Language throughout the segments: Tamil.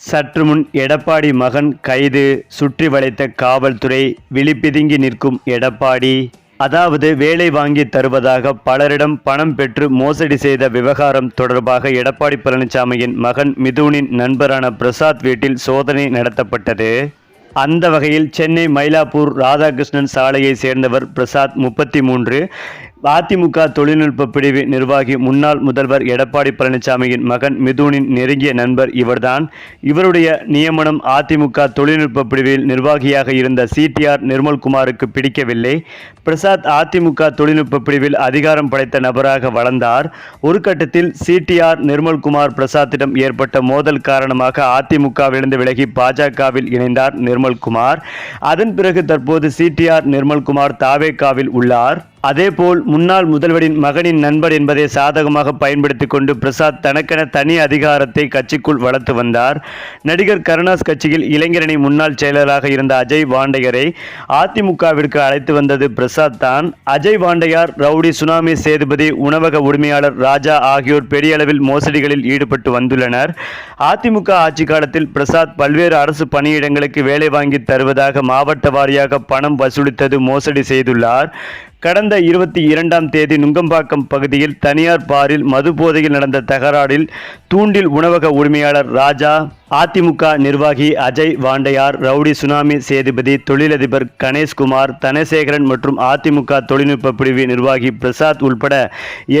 சற்று முன் எடப்பாடி மகன் கைது சுற்றி வளைத்த காவல்துறை விழிப்பிதுங்கி நிற்கும் எடப்பாடி. அதாவது வேலை வாங்கி தருவதாக பலரிடம் பணம் பெற்று மோசடி செய்த விவகாரம் தொடர்பாக எடப்பாடி பழனிசாமியின் மகன் மிதுனின் நண்பரான பிரசாத் வீட்டில் சோதனை நடத்தப்பட்டது. அந்த வகையில் சென்னை மயிலாப்பூர் ராதாகிருஷ்ணன் சாலையை சேர்ந்தவர் பிரசாத் முப்பத்தி மூன்று. அதிமுக தொழில்நுட்ப பிரிவு நிர்வாகி முன்னாள் முதல்வர் எடப்பாடி பழனிசாமியின் மகன் மிதுனின் நெருங்கிய நண்பர் இவர்தான். இவருடைய நியமனம் அதிமுக தொழில்நுட்ப பிரிவில் நிர்வாகியாக இருந்த சிடிஆர் நிர்மல்குமாருக்கு பிடிக்கவில்லை. பிரசாத் அதிமுக தொழில்நுட்ப பிரிவில் அதிகாரம் படைத்த நபராக வளர்ந்தார். ஒரு கட்டத்தில் சிடிஆர் நிர்மல்குமார் பிரசாத்திடம் ஏற்பட்ட மோதல் காரணமாக அதிமுகவிலிருந்து விலகி பாஜகவில் இணைந்தார் நிர்மல்குமார் அதன் பிறகு தற்போது சிடிஆர் நிர்மல்குமார் தாவேகாவில் உள்ளார். அதேபோல் முன்னாள் முதல்வரின் மகனின் நண்பர் என்பதை சாதகமாக பயன்படுத்தி கொண்டு பிரசாத் தனக்கென தனி அதிகாரத்தை கட்சிக்குள் வளர்த்து வந்தார். நடிகர் கருணாஸ் கட்சியில் இளைஞரணி முன்னாள் செயலராக இருந்த அஜய் வாண்டையரை அதிமுகவிற்கு அழைத்து வந்தது பிரசாத் தான். அஜய் வாண்டையார் ரவுடி சுனாமி சேதுபதி உணவக உரிமையாளர் ராஜா ஆகியோர் பெரிய அளவில் மோசடிகளில் ஈடுபட்டு வந்துள்ளனர். அதிமுக ஆட்சி காலத்தில் பிரசாத் பல்வேறு அரசு பணியிடங்களுக்கு வேலை வாங்கி தருவதாக மாவட்ட வாரியாக பணம் வசூலித்தது மோசடி செய்துள்ளார். கடந்த இருபத்தி இரண்டாம் தேதி நுங்கம்பாக்கம் பகுதியில் தனியார் பாரில் மது போதையில் நடந்த தகராறில் தூண்டில் உணவக உரிமையாளர் ராஜா அதிமுக நிர்வாகி அஜய் வாண்டையார் ரவுடி சுனாமி சேதுபதி தொழிலதிபர் கணேஷ்குமார் தனசேகரன் மற்றும் அதிமுக தொழில்நுட்ப பிரிவு நிர்வாகி பிரசாத் உள்பட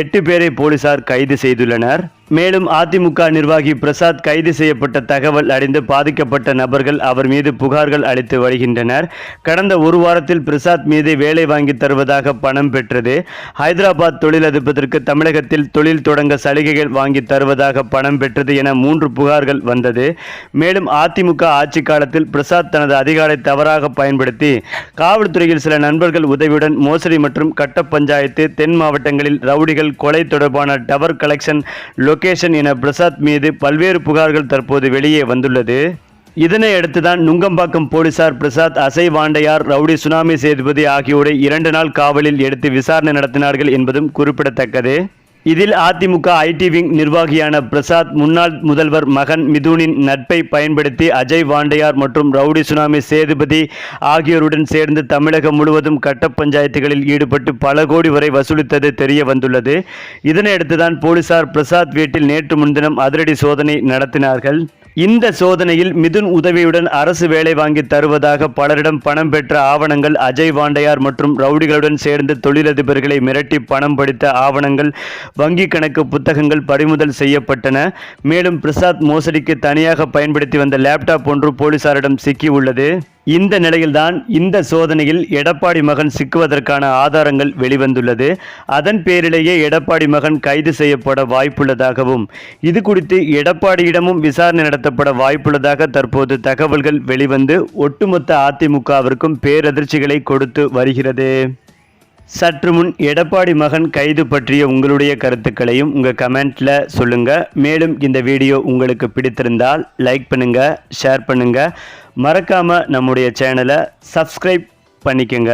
எட்டு பேரை போலீசார் கைது செய்துள்ளனர். மேலும் அதிமுக நிர்வாகி பிரசாத் கைது செய்யப்பட்ட தகவல் அறிந்து பாதிக்கப்பட்ட நபர்கள் அவர் மீது புகார்கள் அளித்து வருகின்றனர். கடந்த ஒரு வாரத்தில் பிரசாத் மீது வேலை வாங்கி தருவதாக பணம் பெற்றது. ஹைதராபாத் தொழிலதிபருக்கு தமிழகத்தில் தொழில் தொடங்க சலுகைகள் வாங்கி தருவதாக பணம் பெற்றது என மூன்று புகார்கள் வந்தது. மேலும் அதிமுக ஆட்சி காலத்தில் பிரசாத் தனது அதிகாரை தவறாக பயன்படுத்தி காவல்துறையில் சில நண்பர்கள் உதவியுடன் மோசடி மற்றும் கட்ட பஞ்சாயத்து தென் மாவட்டங்களில் ரவுடிகள் கொலை தொடர்பான டவர் கலெக்ஷன் லொகேஷன் என பிரசாத் மீது பல்வேறு புகார்கள் தற்போது வெளியே வந்துள்ளது. இதனை அடுத்துதான் நுங்கம்பாக்கம் போலீசார் பிரசாத் அசை வாண்டையார் ரவுடி சுனாமி சேதுபதி ஆகியோரை இரண்டு நாள் காவலில் எடுத்து விசாரணை நடத்தினார்கள் என்பதும் குறிப்பிடத்தக்கது. இதில் அதிமுக ஐடி விங் நிர்வாகியான பிரசாத் முன்னாள் முதல்வர் மகன் மிதுனின் நட்பை பயன்படுத்தி அஜய் வாண்டையார் மற்றும் ரவுடி சுனாமி சேதுபதி ஆகியோருடன் சேர்ந்து தமிழகம் முழுவதும் கட்ட பஞ்சாயத்துகளில் ஈடுபட்டு பல கோடி வரை வசூலித்தது தெரிய வந்துள்ளது. இதனையடுத்துதான் போலீசார் பிரசாத் வீட்டில் நேற்று முன்தினம் அதிரடி சோதனை நடத்தினார்கள். இந்த சோதனையில் மிதுன் உதவியுடன் அரசு வேலை வாங்கி தருவதாக பலரிடம் பணம் பெற்ற ஆவணங்கள் அஜய் வாண்டையார் மற்றும் ரவுடிகளுடன் சேர்ந்து தொழிலதிபர்களை மிரட்டி பணம் படித்த ஆவணங்கள் வங்கி கணக்கு புத்தகங்கள் பறிமுதல் செய்யப்பட்டன. மேலும் பிரசாத் மோசடிக்கு தனியாக பயன்படுத்தி வந்த லேப்டாப் ஒன்று போலீசாரிடம் சிக்கி உள்ளது இந்த நிலையில்தான் இந்த சோதனையில் எடப்பாடி மகன் சிக்குவதற்கான ஆதாரங்கள் வெளிவந்துள்ளது. அதன் பேரிலேயே எடப்பாடி மகன் கைது செய்யப்பட வாய்ப்புள்ளதாகவும் இது குறித்து எடப்பாடியிடமும் விசாரணை நடத்தப்பட வாய்ப்புள்ளதாக தற்போது தகவல்கள் வெளிவந்து ஒட்டுமொத்த அதிமுகவிற்கும் பேரதிர்ச்சிகளை கொடுத்து வருகிறது. சற்று முன் எடப்பாடி மகன் கைது பற்றிய உங்களுடைய கருத்துக்களையும் உங்கள் கமெண்ட்டில் சொல்லுங்கள் மேலும் இந்த வீடியோ உங்களுக்கு பிடித்திருந்தால் லைக் பண்ணுங்கள் ஷேர் பண்ணுங்கள் மறக்காமல் நம்முடைய சேனலை சப்ஸ்கிரைப் பண்ணிக்கோங்க.